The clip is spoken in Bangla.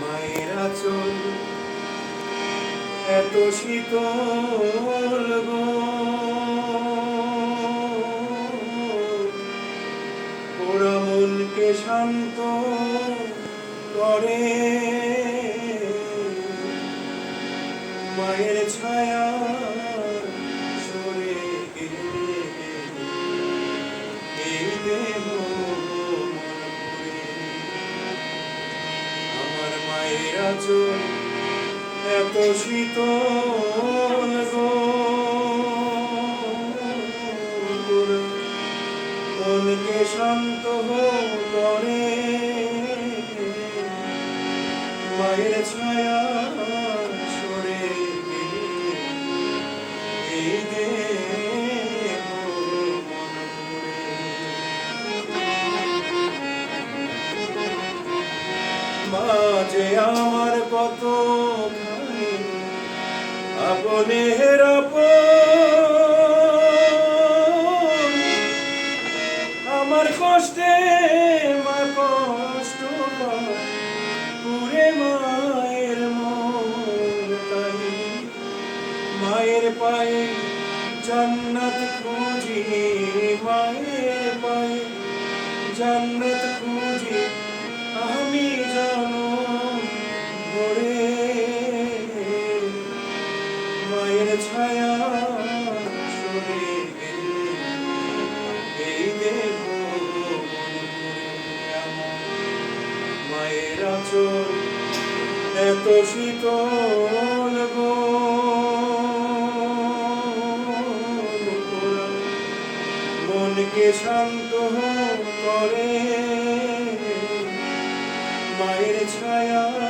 মায়ের আচল। এত শীতল ওরা মনকে শান্ত করে। মায়ের ছায়া আচল এত শান্ত মায়ের ছায়া মাঝে আমার কত আপনের আপন। আমার কষ্টে মা কষ্ট পুরে মায়ের মায়ের পায়ে জান্নাত খুঁজি মায়ের পায়ে। জান্নাত খুঁজি আমি শীতল মনকে শান্ত করে মায়ের ছায়া